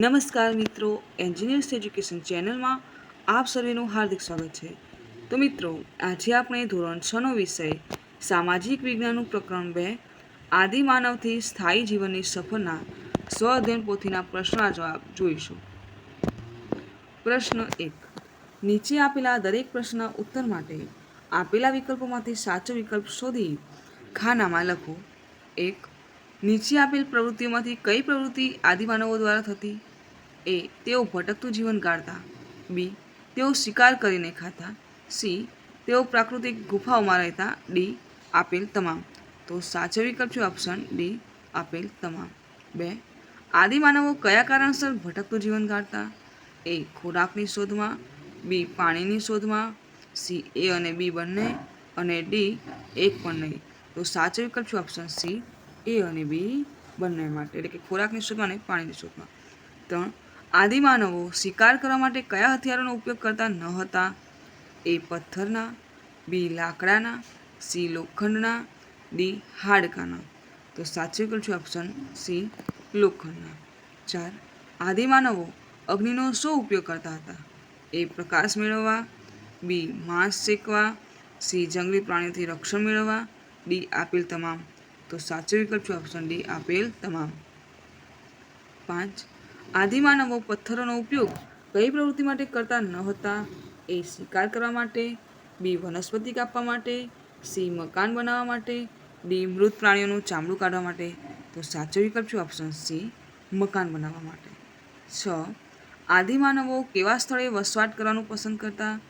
નમસ્કાર મિત્રો engineers education ચેનલમાં આપ સર્વેનું હાર્દિક સ્વાગત છે. તો મિત્રો, આજે આપણે ધોરણ છનો વિષય, સામાજિક વિજ્ઞાનનું પ્રકરણ બે આદિમાનવથી સ્થાયી જીવનની સફરના સ્વ અધ્યયન પોથીના પ્રશ્નના જવાબ જોઈશું. પ્રશ્ન એક, નીચે આપેલા દરેક પ્રશ્નના ઉત્તર માટે આપેલા વિકલ્પોમાંથી સાચો વિકલ્પ શોધી ખાનામાં લખો. એક, નીચે આપેલ પ્રવૃત્તિઓમાંથી કઈ પ્રવૃત્તિ આદિમાનવો દ્વારા થતી? એ તેઓ ભટકતું જીવન ગાળતા. બી, તેઓ શિકાર કરીને ખાતા. સી, તેઓ પ્રાકૃતિક ગુફાઓમાં રહેતા. ડી, આપેલ તમામ. તો સાચો વિકલ્પ છે ઓપ્શન ડી, આપેલ તમામ. બે આદિમાનવો કયા કારણસર ભટકતું જીવન ગાળતા? એ, ખોરાકની શોધમાં. બી, પાણીની શોધમાં. સી, એ અને બી બંને. અને ડી, એક પણ નહીં. તો સાચો વિકલ્પ છે ઓપ્શન સી, એ અને બી બંને માટે. એટલે કે ખોરાકની શોધમાં અને પાણીની શોધમાં. ત્રણ આદિમાનવો શિકાર કરવા માટે કયા હથિયારોનો ઉપયોગ કરતા ન હતા? એ પથ્થરના, બી લાકડાના, સી લોખંડના, ડી હાડકાના. તો સાચું વિકલ્પ ઓપ્શન સી લોખંડના. ચાર, આદિમાનવો અગ્નિનો શું ઉપયોગ કરતા હતા? એ પ્રકાશ મેળવવા, બી માંસ શેકવા, સી જંગલી પ્રાણીઓથી રક્ષણ મેળવવા, ડી આપેલ તમામ. તો સાચો વિકલ્પ છે ઓપ્શન ડી આપેલ તમામ. પાંચ આદિમાનવો પથ્થરોનો ઉપયોગ કઈ પ્રવૃત્તિ માટે કરતા ન હતા એ શિકાર કરવા માટે, બી વનસ્પતિ કાપવા માટે, સી મકાન બનાવવા માટે, ડી મૃત પ્રાણીઓનું ચામડું કાઢવા માટે. તો સાચો વિકલ્પ છે ઓપ્શન સી, મકાન બનાવવા માટે. છ, આદિમાનવો કેવા સ્થળે વસવાટ કરવાનું પસંદ કરતા?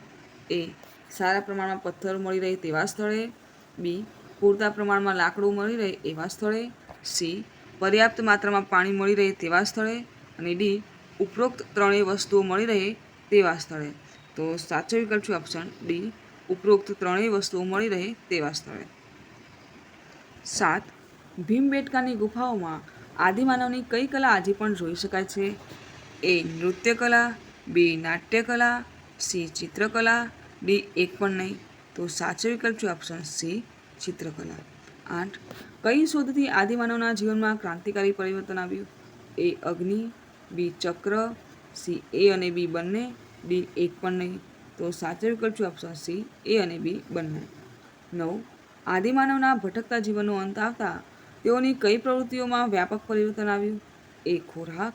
એ, સારા પ્રમાણમાં પથ્થર મળી રહે તેવા સ્થળે. બી, પૂરતા પ્રમાણમાં લાકડું મળી રહે એવા સ્થળે. સી, પર્યાપ્ત માત્રામાં પાણી મળી રહે તેવા સ્થળે. અને ડી, ઉપરોક્ત ત્રણેય વસ્તુઓ મળી રહે તેવા સ્થળે. તો સાચો વિકલ્પ છે ઓપ્શન ડી, ઉપરોક્ત ત્રણેય વસ્તુઓ મળી રહે તેવા સ્થળે. સાત ભીમબેટકાની ગુફાઓમાં આદિમાનવની કઈ કલા આજે પણ જોઈ શકાય છે? એ, નૃત્યકલા, બી, નાટ્યકલા, સી, ચિત્રકલા, ડી, એક પણ નહીં. તો સાચો વિકલ્પ છે ઓપ્શન સી, ચિત્રકલા. આઠ, કઈ શોધથી આદિમાનવના જીવનમાં ક્રાંતિકારી પરિવર્તન આવ્યું? એ, અગ્નિ બી ચક્ર, સી એ અને બી બંને, ડી એક પણ નહીં. તો સાચો વિકલ્પ છે ઓપ્શન સી, એ અને બી બંને. નવ. આદિમાનવના ભટકતા જીવનનો અંત આવતા તેઓની કઈ પ્રવૃત્તિઓમાં વ્યાપક પરિવર્તન આવ્યું? એ ખોરાક,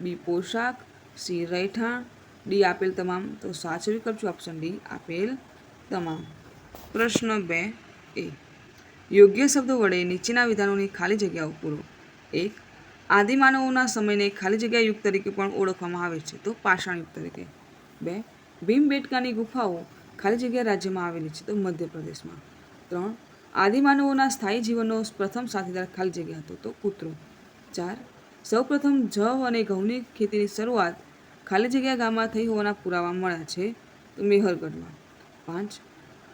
બી પોશાક, સી રહેઠાણ, ડી આપેલ તમામ. તો સાચો વિકલ્પ છે ઓપ્શન ડી, આપેલ તમામ. પ્રશ્ન બે એ. યોગ્ય શબ્દો વડે નીચેના વિધાનોની ખાલી જગ્યાઓ પૂરો. એક આદિમાનવોના સમયને ખાલી જગ્યા યુગ તરીકે પણ ઓળખવામાં આવે છે. તો પાષાણ યુગ તરીકે. બે ભીમબેટકાની ગુફાઓ ખાલી જગ્યા રાજ્યમાં આવેલી છે, તો મધ્યપ્રદેશમાં. ત્રણ, આદિમાનવોના સ્થાયી જીવનનો પ્રથમ સાથીદાર ખાલી જગ્યા હતો, તો કૂતરો. ચાર, સૌપ્રથમ જવ અને ઘઉંની ખેતીની શરૂઆત ખાલી જગ્યા ગામમાં થઈ હોવાના પુરાવા મળ્યા છે, તો મેહરગઢમાં. પાંચ,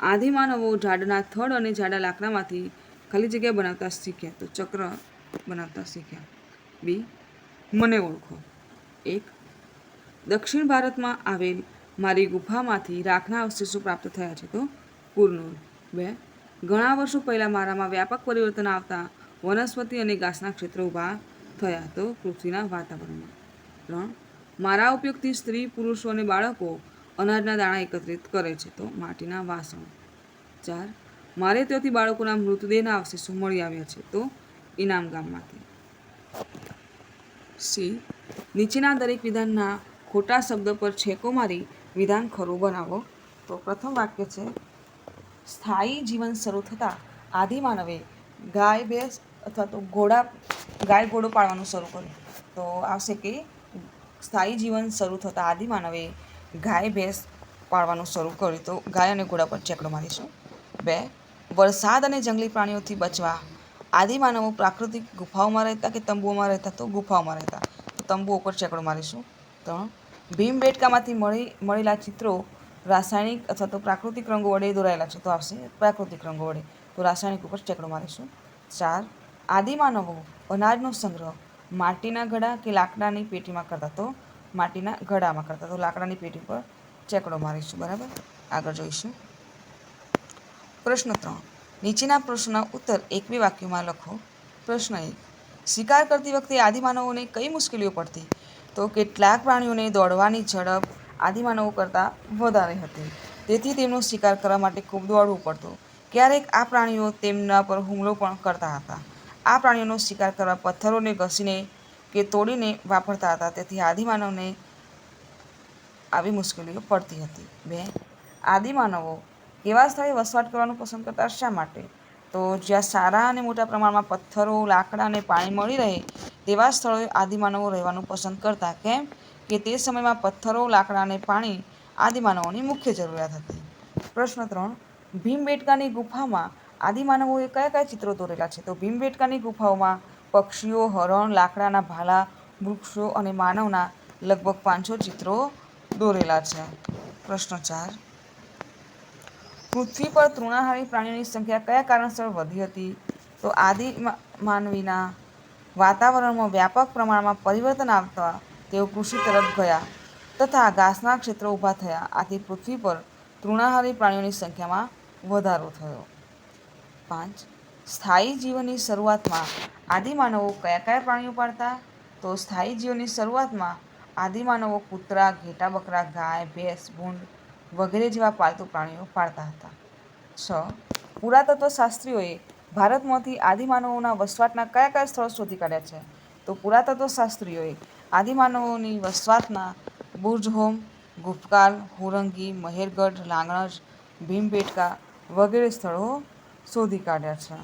આદિમાનવો ઝાડના થડ અને જાડા લાકડામાંથી ખાલી જગ્યા બનાવતા શીખ્યા, તો ચક્ર બનાવતા શીખ્યા. બી, મને ઓળખો. એક, દક્ષિણ ભારતમાં આવેલ મારી ગુફામાંથી રાખના અવશેષો પ્રાપ્ત થયા છે તો કુરનૂર બે, ઘણા વર્ષો પહેલાં મારામાં વ્યાપક પરિવર્તન આવતા વનસ્પતિ અને ઘાસના ક્ષેત્રો ઊભા થયા તો પૃથ્વીના વાતાવરણમાં. ત્રણ, મારા ઉપયોગથી સ્ત્રી, પુરુષો અને બાળકો અનાજના દાણા એકત્રિત કરે છે તો માટીના વાસણો. ચાર, મારે ત્યાંથી બાળકોના મૃતદેહના અવશેષો મળી આવ્યા છે તો ઇનામ ગામમાંથી. સી. નીચેના દરેક વિધાનના ખોટા શબ્દ પર છેકો મારી વિધાન ખરું બનાવો. તો પ્રથમ વાક્ય છે, સ્થાયી જીવન શરૂ થતાં આદિમાનવે ગાય, ભેંસ અથવા તો ઘોડા, ગાય, ઘોડો પાળવાનું શરૂ કર્યું. તો આવશે કે, સ્થાયી જીવન શરૂ થતાં આદિમાનવે ગાય, ભેંસ પાળવાનું શરૂ કર્યું. તો ગાય અને ઘોડા પર ચેકડો મારીશું. બે, વરસાદ અને જંગલી પ્રાણીઓથી બચવા આદિમાનવો પ્રાકૃતિક ગુફાઓમાં રહેતા કે તંબુઓમાં રહેતા? તો ગુફાઓમાં રહેતા. તો તંબુઓ પર ચેકડો મારીશું. ત્રણ ભીમબેટકામાંથી મળી, મળેલા ચિત્રો રાસાયણિક અથવા તો પ્રાકૃતિક રંગો વડે દોરાયેલા છે. તો આવશે પ્રાકૃતિક રંગો વડે. તો રાસાયણિક ઉપર ચેકડો મારીશું. ચાર, આદિમાનવો અનાજનો સંગ્રહ માટીના ઘડા કે લાકડાની પેટીમાં કરતા? તો માટીના ઘડામાં કરતા. તો લાકડાની પેટી પર ચેકડો મારીશું. બરાબર? આગળ જોઈશું. પ્રશ્ન ત્રણ. નીચેના પ્રશ્નના ઉત્તર એક વાક્યોમાં લખો. પ્રશ્ન એક, શિકાર કરતી વખતે આદિમાનવોને કઈ મુશ્કેલીઓ પડતી? તો કેટલાક પ્રાણીઓને દોડવાની ઝડપ આદિમાનવો કરતાં વધારે હતી. તેથી તેમનો શિકાર કરવા માટે ખૂબ દોડવું પડતું. ક્યારેક આ પ્રાણીઓ તેમના પર હુમલો પણ કરતા હતા. આ પ્રાણીઓનો શિકાર કરવા પથ્થરોને ઘસીને કે તોડીને વાપરતા હતા. તેથી આદિમાનવને આવી મુશ્કેલીઓ પડતી હતી. બે, આદિમાનવો કેવા સ્થળે વસવાટ કરવાનું પસંદ કરતા શા માટે? તો જ્યાં સારા અને મોટા પ્રમાણમાં પથ્થરો, લાકડા અને પાણી મળી રહે, તેવા સ્થળોએ આદિમાનવો રહેવાનું પસંદ કરતા કેમ કે તે સમયમાં પથ્થરો, લાકડા અને પાણી આદિમાનવોની મુખ્ય જરૂરિયાત હતી? પ્રશ્ન ત્રણ. ભીમબેટકાની ગુફામાં આદિમાનવોએ કયા કયા ચિત્રો દોરેલા છે? તો ભીમબેટકાની ગુફાઓમાં પક્ષીઓ, હરણ, લાકડાના ભાલા, વૃક્ષો અને માનવના લગભગ પાંચસો ચિત્રો દોરેલા છે. પ્રશ્ન ચાર. પૃથ્વી પર તૃણાહારી પ્રાણીઓની સંખ્યા કયા કારણસર વધી હતી? તો આદિ માનવીના વાતાવરણમાં વ્યાપક પ્રમાણમાં પરિવર્તન આવતા તેઓ કૃષિ તરફ ગયા તથા ઘાસના ક્ષેત્રો ઊભા થયા. આથી પૃથ્વી પર તૃણાહારી પ્રાણીઓની સંખ્યામાં વધારો થયો. પાંચ. સ્થાયી જીવનની શરૂઆતમાં આદિમાનવો કયા કયા પ્રાણીઓ પાડતા તો સ્થાયી જીવનની શરૂઆતમાં આદિમાનવો કૂતરા ઘેટા બકરા ગાય, ભેંસ, ભૂંડ વગેરે જેવા પાલતુ પ્રાણીઓ પાળતા હતા. છ. પુરાતત્વશાસ્ત્રીઓએ ભારતમાંથી આદિમાનવોના વસવાટના કયા કયા સ્થળો શોધી કાઢ્યા છે? તો પુરાતત્વશાસ્ત્રીઓએ આદિમાનવોની વસવાટના બુર્જહોમ ગુફકાલ હોરંગી, મહેરગઢ, લાંગણજ, ભીમબેટકા વગેરે સ્થળો શોધી કાઢ્યા છે.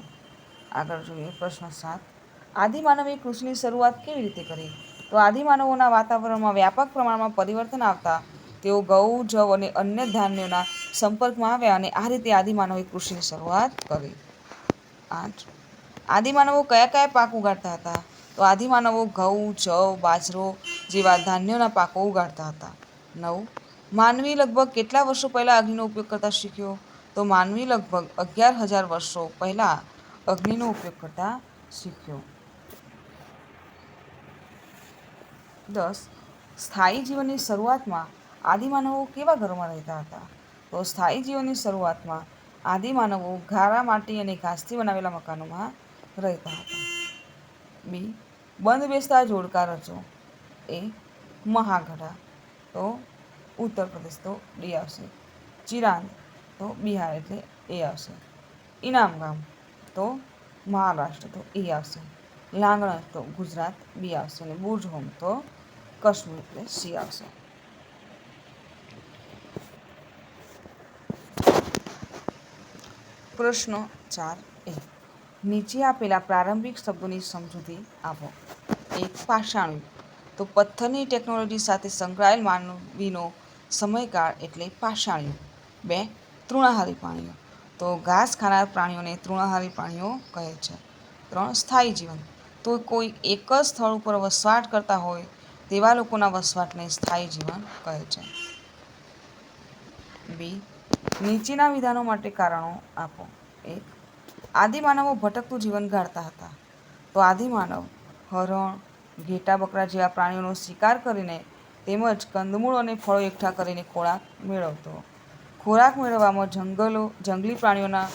આગળ જોઈએ પ્રશ્ન સાત. આદિમાનવે કૃષિની શરૂઆત કેવી રીતે કરી? તો આદિમાનવોના વાતાવરણમાં વ્યાપક પ્રમાણમાં પરિવર્તન આવતા તેઓ ઘઉં જવ અને અન્ય ધાન્યોના સંપર્કમાં આવ્યા અને આ રીતે આદિમાનવે કૃષિની શરૂઆત કરી. આઠ. આદિમાનવો કયા કયા પાક ઉગાડતા હતા? તો આદિમાનવો ઘઉં જવ, બાજરો જેવા ધાન્યોના પાકો ઉગાડતા હતા. નવ. માનવી લગભગ કેટલા વર્ષો પહેલાં અગ્નિનો ઉપયોગ કરતા શીખ્યો? તો માનવી લગભગ અગિયાર હજાર વર્ષો પહેલાં અગ્નિનો ઉપયોગ કરતા શીખ્યો. દસ. સ્થાયી જીવનની શરૂઆતમાં આદિમાનવો કેવા ઘરોમાં રહેતા હતા? તો સ્થાયી જીવનની શરૂઆતમાં આદિમાનવો ઘારા માટી અને ઘાસથી બનાવેલા મકાનોમાં રહેતા હતા. બી. બંધ બેસતા જોડકા રચો એ. મહાગઢા. તો ઉત્તર પ્રદેશ. તો ડી આવશે. ચિરાંદ. તો બિહાર એટલે એ આવશે. ઇનામ ગામ. તો મહારાષ્ટ્ર. તો એ આવશે. લાંગણ. તો ગુજરાત. બી આવશે. અને બુર્જ હોમ. તો કાશ્મીર એટલે સી આવશે. પ્રશ્ન ચાર એ. નીચે આપેલા પ્રારંભિક શબ્દોની સમજૂતી આપો. એક પાષાણું. તો પથ્થરની ટેકનોલોજી સાથે સંકળાયેલ માનવીનો સમયકાળ એટલે પાષાણ બે, તૃણાહારી પ્રાણીઓ. તો ઘાસ ખાનાર પ્રાણીઓને તૃણાહારી પ્રાણીઓ કહે છે. ત્રણ, સ્થાયી જીવન. તો કોઈ એક જ સ્થળ ઉપર વસવાટ કરતા હોય તેવા લોકોના વસવાટને સ્થાયી જીવન કહે છે. બી નીચેના વિધાનો માટે કારણો આપો. એક આદિમાનવો ભટકતું જીવન ગાળતા હતા. તો આદિમાનવ હરણ, ઘેટા બકરા જેવા પ્રાણીઓનો શિકાર કરીને તેમજ કંદમૂળ અને ફળો એકઠા કરીને ખોરાક મેળવતો. ખોરાક મેળવવામાં જંગલો, જંગલી પ્રાણીઓના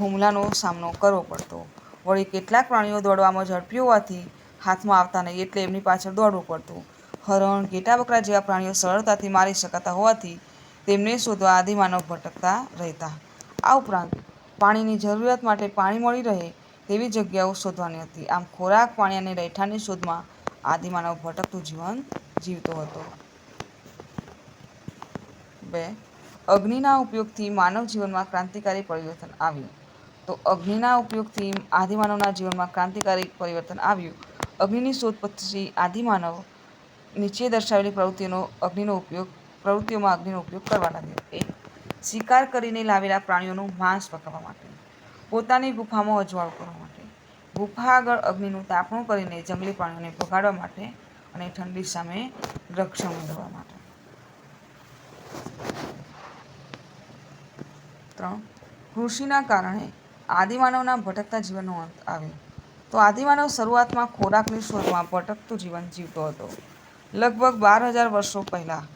હુમલાનો સામનો કરવો પડતો. વળી કેટલાક પ્રાણીઓ દોડવામાં ઝડપી હોવાથી હાથમાં આવતા નહીં એટલે એમની પાછળ દોડવું પડતું. હરણ, ઘેટા બકરા જેવા પ્રાણીઓ સરળતાથી મારી શકાતા હોવાથી તેમને શોધવા આદિમાનવ ભટકતા રહેતા. આ ઉપરાંત પાણીની જરૂરિયાત માટે પાણી મળી રહે તેવી જગ્યાઓ શોધવાની હતી. આમ ખોરાક, પાણી અને રહેઠાણની શોધમાં આદિમાનવ ભટકતું જીવન જીવતો હતો. બે. અગ્નિના ઉપયોગથી માનવ જીવનમાં ક્રાંતિકારી પરિવર્તન આવ્યું. તો અગ્નિના ઉપયોગથી આદિમાનવના જીવનમાં ક્રાંતિકારી પરિવર્તન આવ્યું. અગ્નિની શોધ પછી આદિમાનવ નીચે દર્શાવેલી પ્રવૃત્તિઓનો અગ્નિનો ઉપયોગ પ્રવૃત્તિઓમાં અગ્નિનો ઉપયોગ કરવા લાગ્યો એક શિકાર કરીને લાવેલા પ્રાણીઓનું માંસ પકાવવા માટે, પોતાની ગુફામાં અજવાળો કરવા માટે, ગુફા આગળ અગ્નિનું તાપણું કરીને જંગલી પ્રાણીઓને ભગાડવા માટે અને ઠંડી સામે રક્ષણ મેળવવા માટે. ત્રણ, કૃષિના કારણે આદિમાનવના ભટકતા જીવનનો અંત આવ્યો. તો આદિમાનવ શરૂઆતમાં ખોરાકની શોધમાં ભટકતું જીવન જીવતો હતો. લગભગ બાર હજાર વર્ષો પહેલાં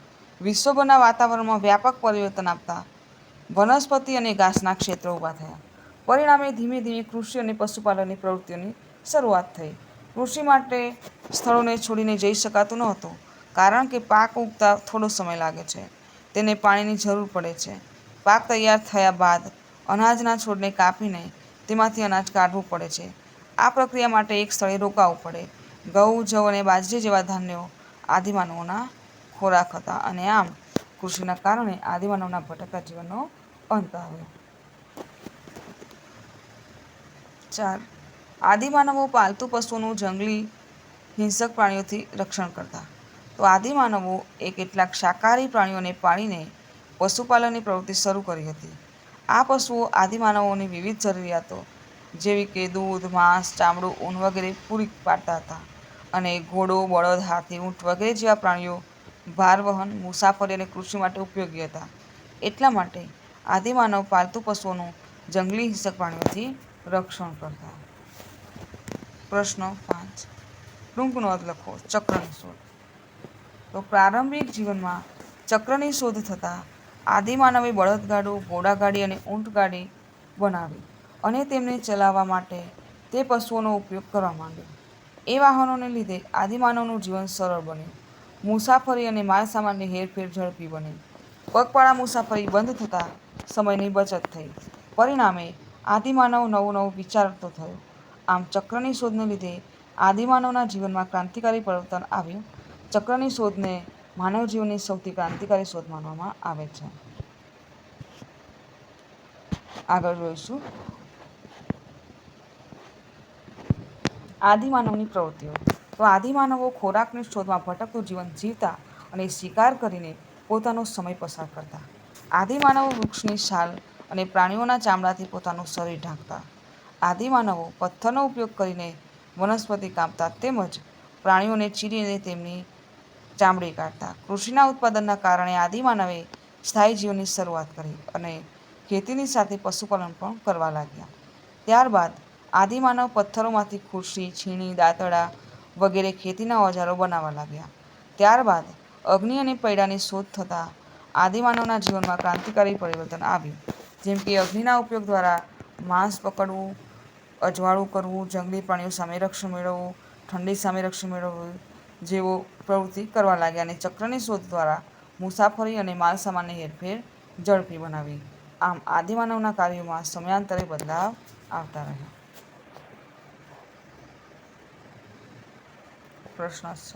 વિશ્વભરના વાતાવરણમાં વ્યાપક પરિવર્તન આપતા વનસ્પતિ અને ઘાસના ક્ષેત્રો ઊભા થયા. પરિણામે ધીમે ધીમે કૃષિ અને પશુપાલનની પ્રવૃત્તિઓની શરૂઆત થઈ. કૃષિ માટે સ્થળોને છોડીને જઈ શકાતું ન હતું, કારણ કે પાક ઉગતા થોડો સમય લાગે છે. તેને પાણીની જરૂર પડે છે. પાક તૈયાર થયા બાદ અનાજના છોડને કાપીને તેમાંથી અનાજ કાઢવું પડે છે. આ પ્રક્રિયા માટે એક સ્થળે રોકાવું પડે. ઘઉં, જવ અને બાજરી જેવા ધાન્યો આદિમાનવોના ખોરાક હતા અને આમ કૃષિના કારણે આદિમાનવના ભટકતા જીવનનો અંત આવ્યો. ચાર. આદિમાનવો પાલતુ પશુઓનું જંગલી, હિંસક પ્રાણીઓથી રક્ષણ કરતા. તો આદિમાનવો એ કેટલાક શાકાહારી પ્રાણીઓને પાળીને પશુપાલનની પ્રવૃત્તિ શરૂ કરી હતી. આ પશુઓ આદિમાનવોની વિવિધ જરૂરિયાતો જેવી કે દૂધ, માંસ, ચામડું, ઊન વગેરે પૂરી પાડતા હતા. અને ઘોડો, બળદ, હાથી, ઊંટ વગેરે જેવા પ્રાણીઓ ભારવહન મુસાફરી અને કૃષિ માટે ઉપયોગી હતા. એટલા માટે આદિમાનવ પાલતુ પશુઓનું જંગલી હિંસક પ્રાણીઓથી રક્ષણ કરતા. પ્રશ્ન પાંચ. ટૂંક નોંધ લખો, ચક્રની શોધ. તો પ્રારંભિક જીવનમાં ચક્રની શોધ થતાં આદિમાનવે બળદગાડું ઘોડાગાડી અને ઊંટગાડી બનાવી અને તેમને ચલાવવા માટે તે પશુઓનો ઉપયોગ કરવા માંડ્યો. એ વાહનોને લીધે આદિમાનવનું જીવન સરળ બન્યું. મુસાફરી અને માલસામાનની હેરફેર ઝડપી બની. પગપાળા મુસાફરી બંધ થતાં સમયની બચત થઈ. પરિણામે આદિમાનવ નવું નવું વિચારતો થયો. આમ ચક્રની શોધને લીધે આદિમાનવના જીવનમાં ક્રાંતિકારી પરિવર્તન આવ્યું. ચક્રની શોધને માનવ જીવનની સૌથી ક્રાંતિકારી શોધ માનવામાં આવે છે. આગળ જોઈશું. આદિમાનવની પ્રવૃત્તિઓ. તો આદિમાનવો ખોરાકની શોધમાં ભટકતું જીવન જીવતા અને શિકાર કરીને પોતાનો સમય પસાર કરતા. આદિમાનવો વૃક્ષની છાલ અને પ્રાણીઓના ચામડાથી પોતાનું શરીર ઢાંકતા. આદિમાનવો પથ્થરનો ઉપયોગ કરીને વનસ્પતિ કાપતા તેમજ પ્રાણીઓને ચીરીને તેમની ચામડી કાઢતા. કૃષિના ઉત્પાદનના કારણે આદિમાનવે સ્થાયી જીવનની શરૂઆત કરી અને ખેતીની સાથે પશુપાલન પણ કરવા લાગ્યા. ત્યારબાદ આદિમાનવ પથ્થરોમાંથી ખુરશી, છીણી દાંતડા વગેરે ખેતીના ઓજારો બનાવવા લાગ્યા. ત્યારબાદ અગ્નિ અને પૈડાની શોધ થતાં આદિમાનવના જીવનમાં ક્રાંતિકારી પરિવર્તન આવ્યું. જેમ કે અગ્નિના ઉપયોગ દ્વારા માંસ પકડવું, અજવાળું કરવું, જંગલી પ્રાણીઓ સામે રક્ષણ મેળવવું, ઠંડી સામે રક્ષણ મેળવવું જેવો પ્રવૃત્તિ કરવા લાગ્યા અને ચક્રની શોધ દ્વારા મુસાફરી અને માલસામાનની હેરફેર ઝડપી બનાવી. આમ આદિમાનવના કાર્યોમાં સમયાંતરે બદલાવ આવતા રહ્યા. પ્રશ્ન છ.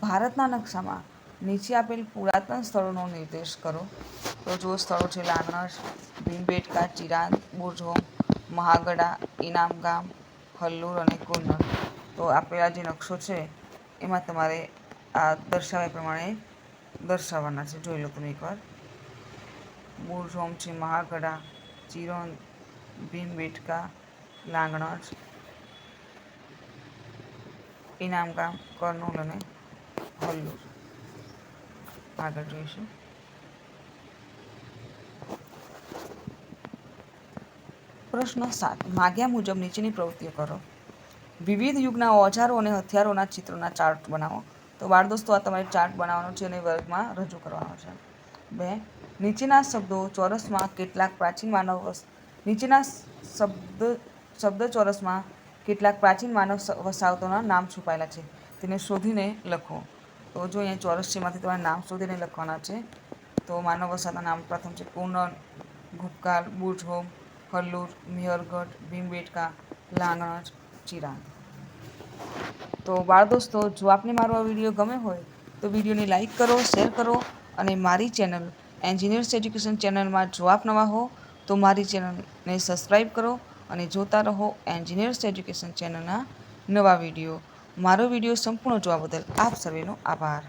ભારતના નકશામાં નીચે આપેલ પુરાતન સ્થળોનો નિર્દેશ કરો. તો જો સ્થળો છે લાનસ ભીમબેટકા ચિરાંદ બુરઝોમ મહાગડા, ઇનામ ગામ, હલ્લુર અને કુન્નર. તો આપેલા જે નકશો છે, એમાં તમારે આ દર્શાવ્યા પ્રમાણે દર્શાવવાના છે. જોઈ લો તમે એકવાર. બુરઝોમ છે મહાગડા ચિરોન ભીમબેટકા લાંગણજ ઇનામ કામ કરનૂલ અને હલ્લુર આગળ જોઈશું. પ્રશ્ન સાત. માગ્યા મુજબ નીચેની પ્રવૃત્તિઓ કરો. વિવિધ યુગના ઓજારો અને હથિયારોના ચિત્રોના ચાર્ટ બનાવો. તો બાળ દોસ્તો આ તમારે ચાર્ટ બનાવવાનો છે અને વર્ગમાં રજૂ કરવાનો છે. બે. નીચેના શબ્દો ચોરસમાં કેટલાક પ્રાચીન માનવ નીચેના શબ્દ શબ્દ ચોરસમાં કેટલાક પ્રાચીન માનવ વસાવતોના નામ છુપાયેલા છે. તેને શોધીને લખો. તો જો અહીંયા ચોરસ છે તમારે નામ શોધીને લખવાના છે, તો માનવ વસાહતના નામ પ્રથમ છે કુનન ગુપકાર બુજહોમ હલ્લુર મેહરગઢ, ભીમબેટકા, લાંગણજ ચિરાંદ તો બાળ દોસ્તો, જો આપને મારો આ વીડિયો ગમે હોય, તો વિડીયોને લાઇક કરો, શેર કરો અને મારી ચેનલ એન્જિનિયર્સ એજ્યુકેશન ચેનલમાં જો આપ નવા હો, તો મારી ચેનલને સબસ્ક્રાઈબ કરો અને જોતા રહો એન્જિનિયર્સ એજ્યુકેશન ચેનલના નવા વીડિયો. મારો વીડિયો સંપૂર્ણ જોવા બદલ આપ સર્વેનો આભાર.